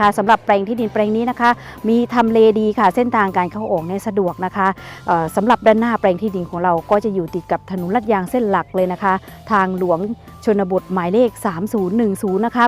นะคะสำหรับแปลงที่ดินแปลงนี้นะคะ มีทำเลดีค่ะ เส้นทางการเข้าออกเนี่ยสะดวกนะคะเอ่อสำหรับด้านหน้าแปลงที่ดินของเราก็จะอยู่ติดกับถนนลาดยางเส้นหลักเลยนะคะ ทางหลวงชนบทหมายเลข 3010 นะคะ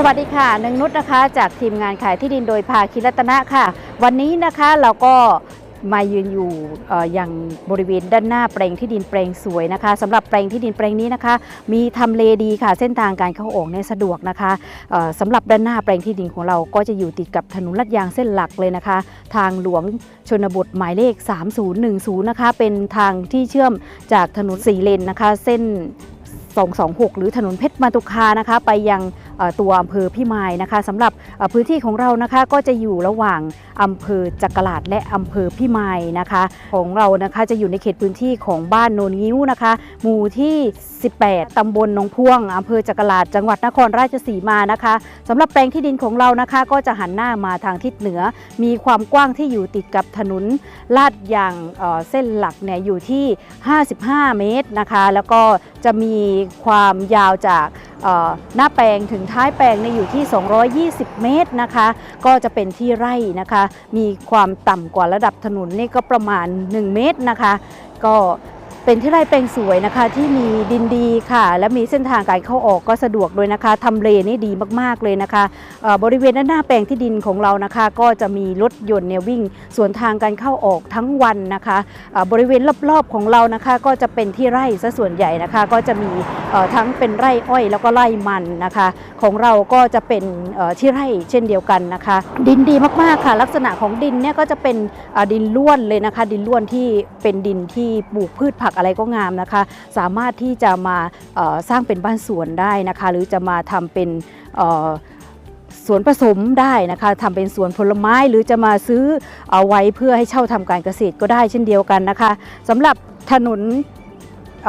สวัสดีค่ะหนึ่งนุชนะคะจากทีมงานขายที่ดินโดยภาคิรัตนะค่ะ วันนี้นะคะเราก็มายืนอยู่ออย่างบริเวณด้านหน้าแปลงที่ดินแปลงสวยนะคะสำหรับแปลงที่ดินแปลงนี้นะคะ มีทำเลดีค่ะ เส้นทางการเข้าออกเนี่ยสะดวกนะคะเอ่อสำหรับด้านหน้าแปลงที่ดินของเราก็จะอยู่ติดกับถนนลาดยางเส้นหลักเลยนะคะ ทางหลวงชนบทหมายเลข 3010นะคะเป็นทางที่เชื่อมจากถนนสีเลนนะคะ เส้น226 หรือถนนเพชรมาตุคานะคะ ไปยัง ตัวอำเภอพิมายนะคะสำหรับพื้นที่ของเรานะคะก็จะอยู่ระหว่างอำเภอจักราดและอำเภอพิมายนะคะของเรานะคะจะอยู่ในเขตพื้นที่ของบ้านโนนงิ้วนะคะหมู่ที่ 18ตำบลหนองพ่วงอำเภอจักราดจังหวัดนครราชสีมานะคะสำหรับแปลงที่ดินของเรานะคะก็จะหันหน้ามาทางทิศเหนือ มีความกว้างที่อยู่ติดกับถนนลาดยางเเส้นหลักเนี่ยอยู่ที่ 55 เมตรนะคะ แล้วก็จะมีความยาวจาก หน้าแปลงถึงท้ายแปลงในี่ยอยู่ที่ 220 เมตรนะคะ ก็จะเป็นที่ไร่นะคะ มีความต่ำกว่าระดับถนนนี่ก็ประมาณ 1 เมตรนะคะ ก็ เป็นที่ไร่แปลงสวยนะคะ ที่มีดินดีค่ะ และมีเส้นทางการเข้าออกก็สะดวกด้วยนะคะทำเลนี่ดีมากๆเลยนะคะบริเวณด้านหน้าแปลงที่ดินของเรานะคะ ก็จะมีรถยนต์เนี่ยวิ่งสวนทางการเข้าออกทั้งวันนะคะบริเวณรอบๆของเรานะคะ ก็จะเป็นที่ไร่ซะส่วนใหญ่นะคะ ก็จะมีทั้งเป็นไร่อ้อยแล้วก็ไร่มันนะคะ ของเราก็จะเป็นที่ไร่เช่นเดียวกันนะคะ ดินดีมากๆค่ะ ลักษณะของดินเนี่ยก็จะเป็นดินล้วนเลยนะคะ ดินล้วนที่เป็นดินที่ปลูกพืชผักอะไรก็งามนะคะ สามารถที่จะมาสร้างเป็นบ้านสวนได้นะคะ หรือจะมาทำเป็นสวนผสมได้นะคะทำเป็นสวนผลไม้หรือจะมาซื้อเอาไว้เพื่อให้เช่าทำการเกษตรก็ได้เช่นเดียวกันนะคะสำหรับถนน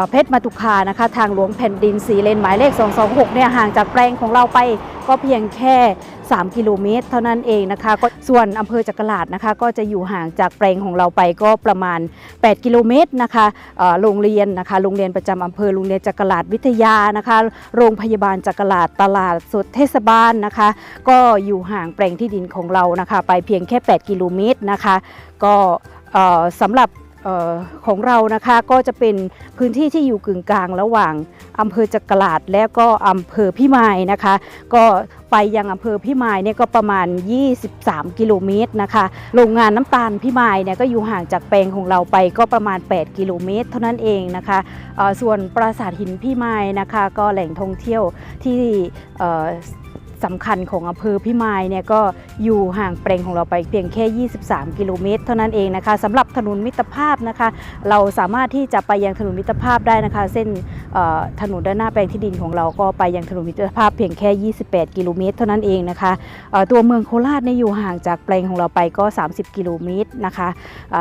เพชรมาตุคานะคะ ทางหลวงแผ่นดินสีเลนหมายเลข 226 เนี่ยห่างจากแปลงของเราไปก็เพียงแค่ 3 กิโลเมตร เท่านั้นเองนะคะ ก็ส่วนอำเภอจักราดนะคะ ก็จะอยู่ห่างจากแปลงของเราไปก็ประมาณ 8 กิโลเมตรนะคะโรงเรียนนะคะ โรงเรียนประจำอำเภอ โรงเรียนจักราดวิทยานะคะ โรงพยาบาลจักราดตลาดสดเทศบาลนะคะ ก็อยู่ห่างแปลงที่ดินของเรานะคะ ไปเพียงแค่ 8 กิโลเมตรนะคะ ก็สำหรับ ของเรานะคะก็จะเป็นพื้นที่ที่อยู่กึ่งกลางระหว่างอำเภอจักราดและก็อำเภอพิมายนะคะ ก็ไปยังอำเภอพิมายเนี่ยก็ประมาณ 23 กิโลเมตรนะคะโรงงานน้ำตาลพิมายเนี่ยก็อยู่ห่างจากแปลงของเราไปก็ประมาณ 8 กิโลเมตร เท่านั้นเองนะคะส่วนปราสาทหินพิมายนะคะ ก็แหล่งท่องเที่ยวที่ สำคัญของอำเภอพิมายเนี่ยก็อยู่ห่างแปลงของเราไปเพียงแค่ 23 กิโลเมตร เท่านั้นเองนะคะสำหรับถนนมิตรภาพนะคะ เราสามารถที่จะไปยังถนนมิตรภาพได้นะคะ เส้นถนนด้านหน้าแปลงที่ดินของเราก็ไปยังถนนมิตรภาพเพียงแค่ 28 กิโลเมตร เท่านั้นเองนะคะตัวเมืองโคราชเนี่ยอยู่ห่างจากแปลงของเราไปก็ 30 กิโลเมตรนะคะ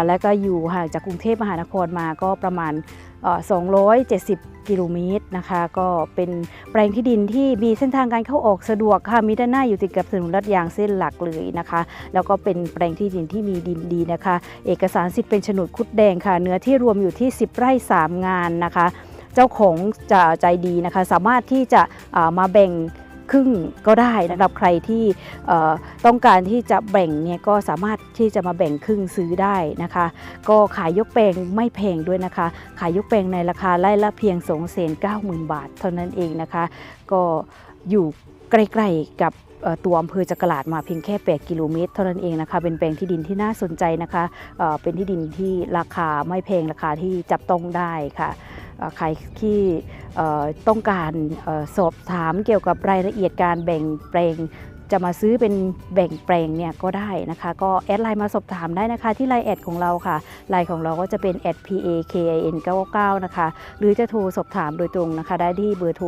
แล้วก็อยู่ห่างจากกรุงเทพมหานครมาก็ประมาณ270 กิโลเมตรนะคะ ก็เป็นแปลงที่ดินที่มีเส้นทางการเข้าออกสะดวกค่ะมีด้านหน้าอยู่ติดกับถนนลาดยางเส้นหลักเลยนะคะ แล้วก็เป็นแปลงที่ดินที่มีดินดีนะคะ เอกสารสิทธิ์เป็นโฉนดคุดแดงค่ะ เนื้อที่รวมอยู่ที่ 10 ไร่ 3 งานนะคะ เจ้าของจะใจดีนะคะ สามารถที่จะามาแบ่ง ครึ่งก็ได้นะครับใครที่ต้องการที่จะแบ่งเนี่ยก็สามารถที่จะมาแบ่งครึ่งซื้อได้นะคะ ก็ขายยกแปลงไม่แพงด้วยนะคะ ขายยกแปลงในราคาไร่ละเพียง2 9 0 0 0 0 บาท เท่านั้นเองนะคะ ก็อยู่ใกล้ๆกับตัวอำเภอจักราดมาเพียงแค่ 8 กิโลเมตร เท่านั้นเองนะคะ เป็นแปลงที่ดินที่น่าสนใจนะคะเเป็นที่ดินที่ราคาไม่แพงราคาที่จับต้องได้ค่ะใครที่ ต้องการออสอบถามเกี่ยวกับรายละเอียดการแบ่งแปลงจะมาซื้อเป็นแบ่งแปลงเนี่ยก็ได้นะคะ ก็แอดไลน์มาสอบถามได้นะคะที่ไลน์แอดของเราค่ะไลน์ของเราก็จะเป็น p a k i n 99นะคะหรือจะโทรสอบถามโดยตรงนะคะ ได้ที่เบอร์โทร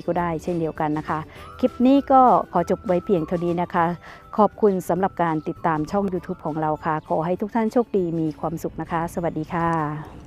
0814133164 ก็ได้เช่นเดียวกันนะคะ คลิปนี้ก็ขอจบไว้เพียงเท่านี้นะคะ ขอบคุณสำหรับการติดตามช่อง YouTube ของเราค่ะ ขอให้ทุกท่านโชคดีมีความสุขนะคะ สวัสดีค่ะ